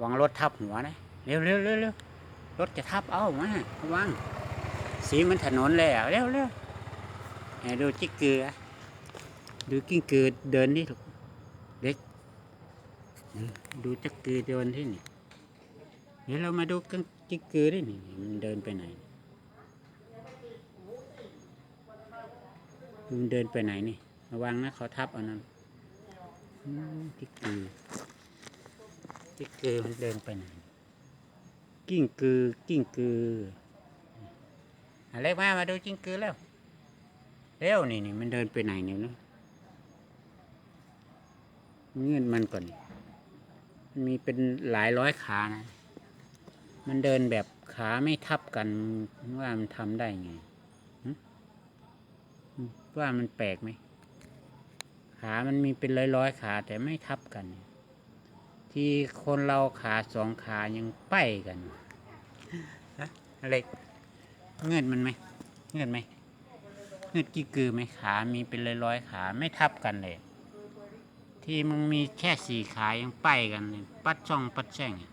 วางรถทับหัวนะเร็วเร็วเร็วเร็วรถจะทับเอามาระวังสีมันถนนเลยอะเร็วเร็วไหนดูจิกเกือดูกิ้งเกือเดินนี่ถูกเด็กดูจิกกือเดินที่นี่เดี๋ยวเรามาดูกิ้งจิกกือดินี่มันเดินไปไหนมันเดินไปไหนนี่ระวังนะเขาทับเอานั่นอืมจิกกือ จิกกือมันเดินไปไหนกิ้งกือกิ้งกืออะไรมามาดูกิ้งกือแล้วเร็วนี่นี่มันเดินไปไหนเนี่ยนะเงื่อนมันก่อนนี่มันมีเป็นหลายร้อยขานะ มันเดินแบบขาไม่ทับกันว่ามันทำได้ไงหึหึว่ามันแปลกไหมขามันมีเป็นร้อยร้อยๆขาแต่ไม่ทับกัน ที่คนเราขาสองขายังไปกันฮะอะไรเงื่อนมันไหมเงื่อนไหมเงื่อนกี่กือไหมขา มีเป็นร้อยๆขาไม่ทับกันเลย ที่มึงมีแค่สี่ขายังไปกันเลยปัดช่องปัดแช่งอะ